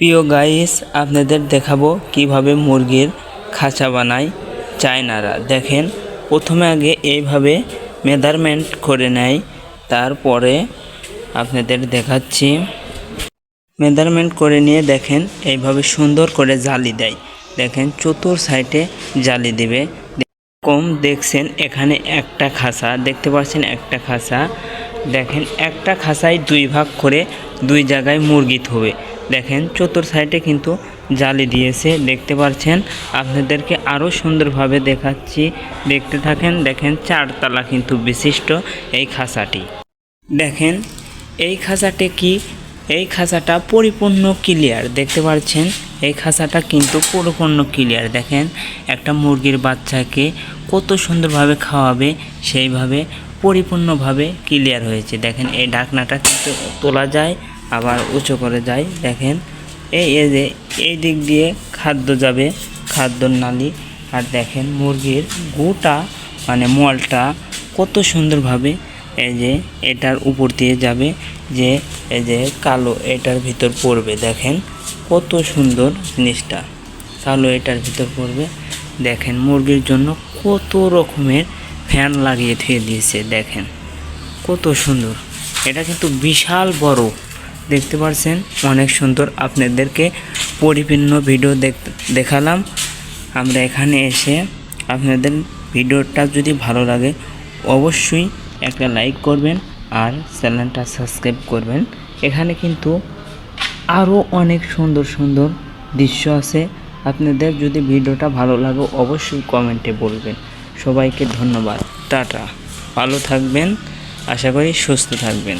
প্রিয় গাইস আপনাদের দেখাবো কীভাবে মুরগির খাঁচা বানায় চায়নারা। দেখেন, প্রথমে আগে এইভাবে মেজারমেন্ট করে নেয়, তারপরে আপনাদের দেখাচ্ছি। মেজারমেন্ট করে নিয়ে দেখেন, এইভাবে সুন্দর করে জালি দেয়। দেখেন, চতুর সাইডে জালি দেবে। কম দেখছেন, এখানে একটা খাঁচা, দেখতে পাচ্ছেন একটা খাঁচা। দেখেন, একটা খাঁচায় দুই ভাগ করে দুই জায়গায় মুরগি থবে। দেখেন চতুর সাইডে কিন্তু জালি দিয়েছে, দেখতে পাচ্ছেন? আপনাদেরকে আরও সুন্দরভাবে দেখাচ্ছি। দেখতে থাকেন, দেখেন চারতলা কিন্তু বিশিষ্ট এই খাঁচাটি। দেখেন, এই খাঁচাটি কি? এই খাঁচাটা পরিপূর্ণ ক্লিয়ার, দেখতে পাচ্ছেন? এই খাঁচাটা কিন্তু পরিপূর্ণ ক্লিয়ার, দেখেন? একটা মুরগির বাচ্চাকে কত সুন্দরভাবে খাওয়াবে, সেইভাবে পরিপূর্ণভাবে ক্লিয়ার হয়েছে। দেখেন, এই ঢাকনাটা কিন্তু তোলা যায়। আবার উঁচু করে যায় দেখেন। এই এই যে, এই দিক দিয়ে খাদ্য যাবে খাদ্যর নালি। আর দেখেন মুরগির গুটা মানে মলটা কত সুন্দরভাবে এই যে এটার উপর দিয়ে যাবে, যে এই যে কালো এটার ভিতর পড়বে, দেখেন। কত সুন্দর জিনিসটা। কালো এটার ভিতর পড়বে। দেখেন মুরগির জন্য কত রকমের ফ্যান লাগিয়ে থুয়ে দিয়েছে, দেখেন। কত সুন্দর। এটা কিন্তু বিশাল বড়। দেখতে পাচ্ছেন অনেক সুন্দর আপনাদেরকে পরিপূর্ণ ভিডিও দেখ- দেখালাম। আমরা এখানে এসে আপনাদের ভিডিওটা যদি ভালো লাগে, অবশ্যই একটা লাইক করবেন আর চ্যানেলটা সাবস্ক্রাইব করবেন। এখানে কিন্তু আরও অনেক সুন্দর সুন্দর দৃশ্য আছে। আপনাদের যদি ভিডিওটা ভালো লাগে, অবশ্যই কমেন্টে বলবেন। সবাইকে ধন্যবাদ। টাটা। ভালো থাকবেন। আশা করি সুস্থ থাকবেন।